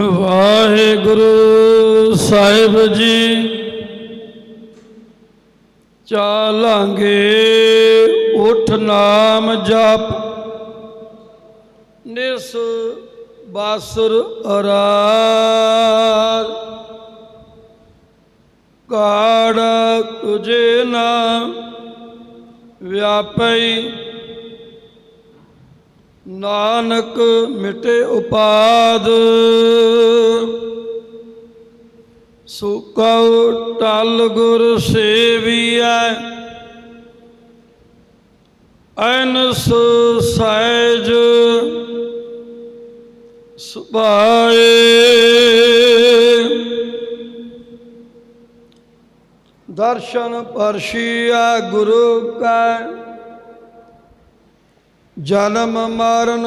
ਵਾਹਿਗੁਰੂ ਸਾਹਿਬ ਜੀ ਚਾਲਾਂਗੇ ਉਠ ਨਾਮ ਜਪ। ਨਿਸ ਬਾਸੁਰ ਅਰਾਰ। ਕਾੜ ਤੁਝੇ ਨਾਮ ਵਿਆਪਈ ਨਾਨਕ ਮਿਟੇ ਉਪਾਦ। ਸੁਕਉ ਟਲ ਗੁਰ ਸੇਵੀਐ। ਅਨਸ ਸਹਿਜ ਸੁਭਾਏ। ਦਰਸ਼ਨ ਪਰਸ਼ੀਆ ਗੁਰੂ ਕੈ। ਜਨਮ ਮਰਨ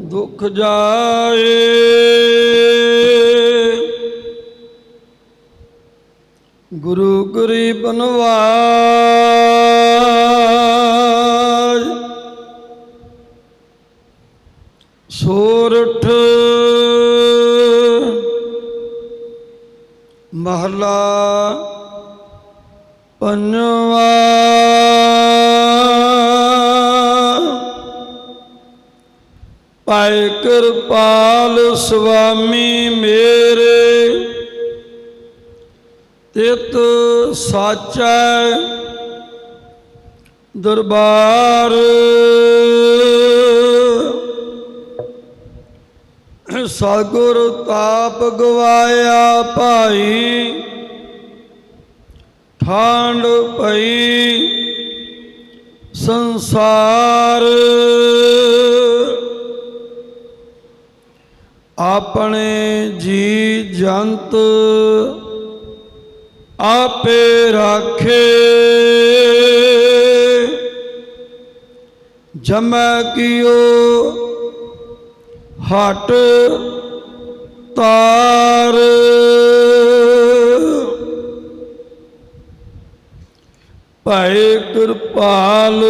ਦੁਖ ਜਾਏ। ਗੁਰੂ ਗਰੀਬ ਨਵਾਜ ਸੋਰਠ ਮਹਲਾ ਪੰਜਵਾ। ਪਾਇ ਕਿਰਪਾਲ ਸੁਆਮੀ ਮੇਰੇ ਤਿਤ ਸਾਚੈ ਦਰਬਾਰ। ਸਤਿਗੁਰ ਤਾਪ ਗਵਾਇਆ ਭਾਈ ਠਾਂਡ ਪਈ ਸੰਸਾਰ। ਆਪਣੇ ਜੀ ਜੰਤ ਆਪੇ ਰਾਖੇ। ਜਮੈ ਕੀਓ ਹਟ ਤਾਰ। ਭੈ ਕਿਰਪਾਲ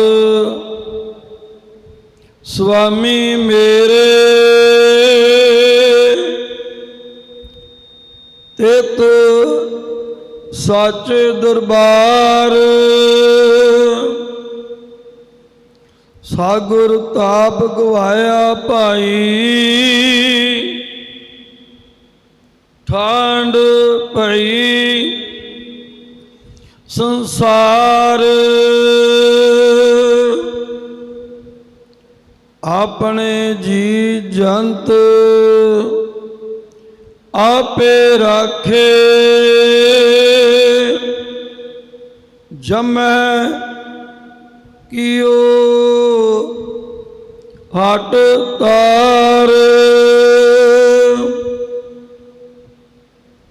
ਸੁਆਮੀ ਮੇਰੇ। ਤਿਤ ਸੱਚ ਦਰਬਾਰ। ਸਾਗੁਰ ਤਾਪ ਗਵਾਇਆ ਭਾਈ। ਠੰਡ ਪਈ ਸੰਸਾਰ। ਆਪਣੇ ਜੀ ਜੰਤ ਆਪੇ ਰਾਖੇ। ਜਮੈ ਕੀਓ ਹਟ ਤਾਰ।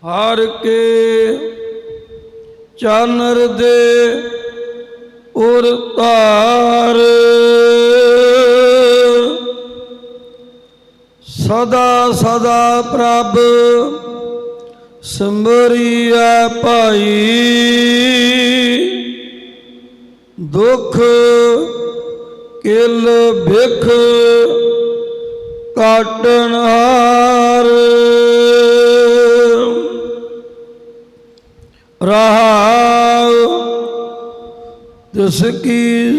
ਹਰ ਕੇ ਚਾਨਰ ਦੇ ਉਰ ਤਾਰ। ਸਦਾ ਸਦਾ ਪ੍ਰਭ ਸੰਭਰੀਐ ਭਾਈ। ਦੁਖ ਕਿਲ ਬਿਖ ਕਾਟਣ ਹਾਰ। ਰਹਾਉ ਤਿਸ ਕੀ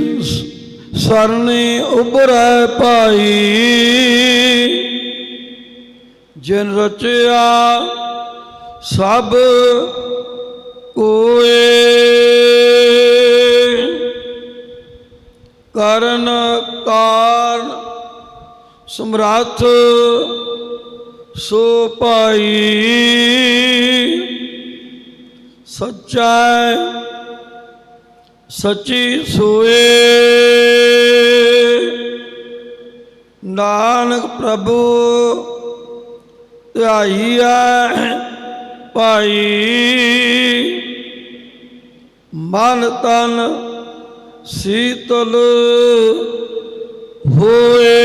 ਸਰਣੀ ਉਬਰੈ ਭਾਈ। ਜਿਨ ਰਚਿਆ ਸਭ ਕੋਏ। ਕਰਨ ਕਾਰਨ ਸਮਰੱਥ ਸੋ ਭਾਈ। ਸੱਚਾ ਸੱਚੀ ਸੋਏ। ਨਾਨਕ ਪ੍ਰਭੂ ਧਿਆਈਐ ਭਾਈ। ਮਨ ਤਨ ਸੀਤਲ ਹੋਏ।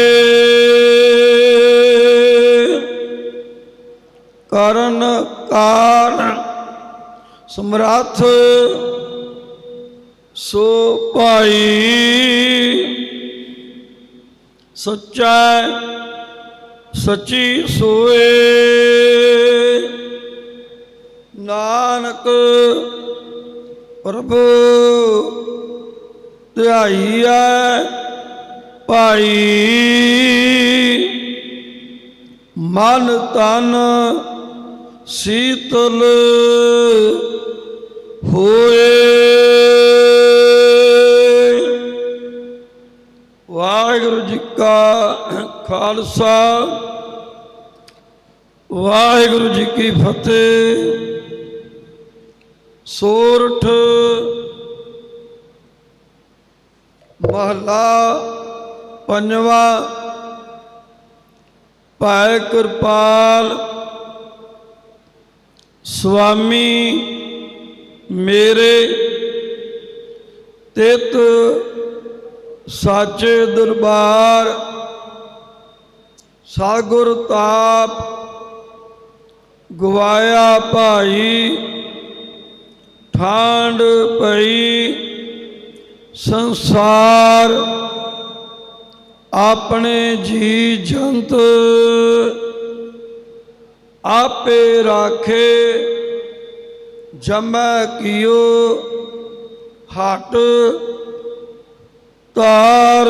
ਕਰਨ ਕਾਰਨ ਸਮਰੱਥ ਸੋ ਭਾਈ। ਸੱਚਾ ਸੱਚੀ ਸੋਏ। ਨਾਨਕ ਪ੍ਰਭੂ ਧਿਆਈਐ ਭਾਈ। ਮਨ ਤਨ ਸੀਤਲ ਹੋਏ। ਵਾਹਿਗੁਰੂ ਜੀ ਕਾ ਖਾਲਸਾ। ਵਾਹਿਗੁਰੂ ਜੀ ਕੀ ਫਤਿਹ। ਸੋਰਠ ਮਹਲਾ ਪੰਜਵਾ। ਭਾਇ ਕਿਰਪਾਲ ਸੁਆਮੀ ਮੇਰੇ ਤਿਤ ਸਾਚੇ ਦਰਬਾਰ, ਸਾਗੁਰ ਤਾਪ ਗਵਾਇਆ ਭਾਈ ਠਾਂਡ ਪਈ ਸੰਸਾਰ ਆਪਣੇ ਜੀ ਜੰਤ ਆਪੇ ਰਾਖੇ ਜਮੈ ਕੀਓ ਹਟ ਤਾਰ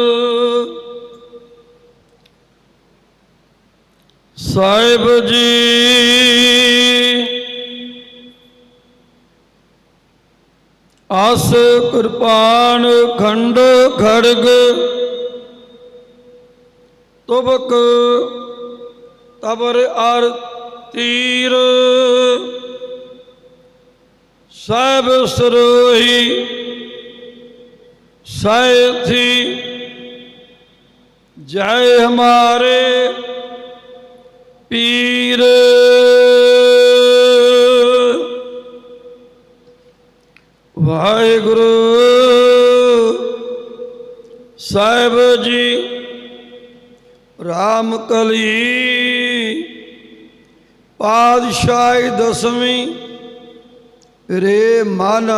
ਸਾਹਿਬ ਜੀ। ਅਸ ਕਿਰਪਾਨ ਖੰਡ ਖੜਗ ਤੁਬਕ ਤਬਰ ਅਰ ਤੀਰ। ਸਾਹਿਬ ਸਰੋਹੀ ਸਾਇਥੀ ਜੈ ਹਮਾਰੇ। ਪੀਰ। ਵਾਹਿਗੁਰੂ ਸਾਹਿਬ ਜੀ, ਰਾਮ ਕਲੀ, ਪਾਤਸ਼ਾਹੀ ਦਸਵੀਂ, ਰੇ ਮਨ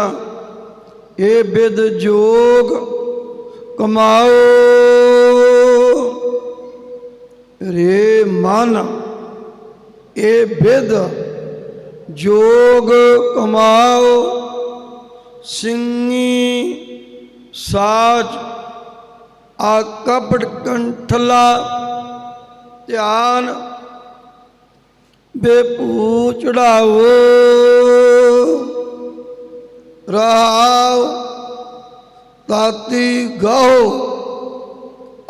ਇਹ ਬਿਦ ਜੋਗ ਕਮਾਓ। ਰੇ ਮਨ ਇਹ ਬਿਦ ਜੋਗ ਕਮਾਓ ਸਿੰਘੀ ਸਾਜ ਆ ਕਪੜ ਕੰਠਲਾ, ਧਿਆਨ ਬੇਪੂ ਚੜਾਓ। ਰਾਵ ਤਾਤੀ ਗਾਓ,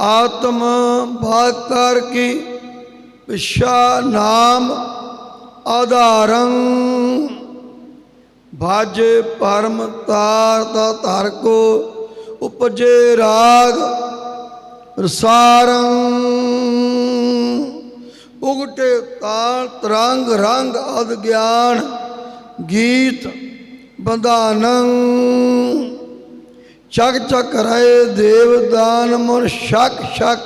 ਆਤਮ ਬਾਕਰ ਕੀ ਪਿਛਾ ਨਾਮ ਆਧਾਰੰ। ਭਾਜੇ ਪਰਮ ਤਾਰ ਦਾ ਧਰ ਕੋ ਉਪਜੇ ਰਾਗ ਰਸਾਰੰ। ਉਗਟੇ ਤਾਲ ਤਰੰਗ ਰੰਗ ਅਦ ਗਿਆਨ ਗੀਤ ਬੰਧਾਨੰ। ਚਕ ਚਕ ਰਹੇ ਦੇਵਦਾਨ ਮਨ ਸ਼ਕ ਸ਼ਕ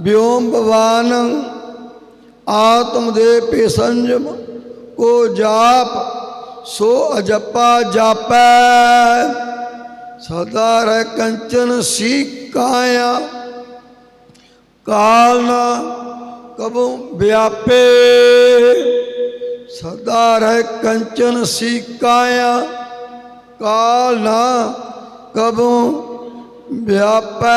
ਵਿਓਮ ਭਵਾਨੰ ਆਤਮ ਦੇ ਪੇਸੰਜਮ ਕੋ ਜਾਪ, ਸੋ ਅਜਪਾ ਜਾਪੈ। ਸਦਾ ਰਹਿ ਕੰਚਨ ਸੀ ਕਾਇਆ, ਕਾਲ ਨਾ ਕਬੂ ਵਿਆਪੇ। ਸਦਾ ਰਹਿ ਕੰਚਨ ਸੀ ਕਾਇਆ, ਕਾਲ ਨਾ ਕਬੂ ਵਿਆਪੈ।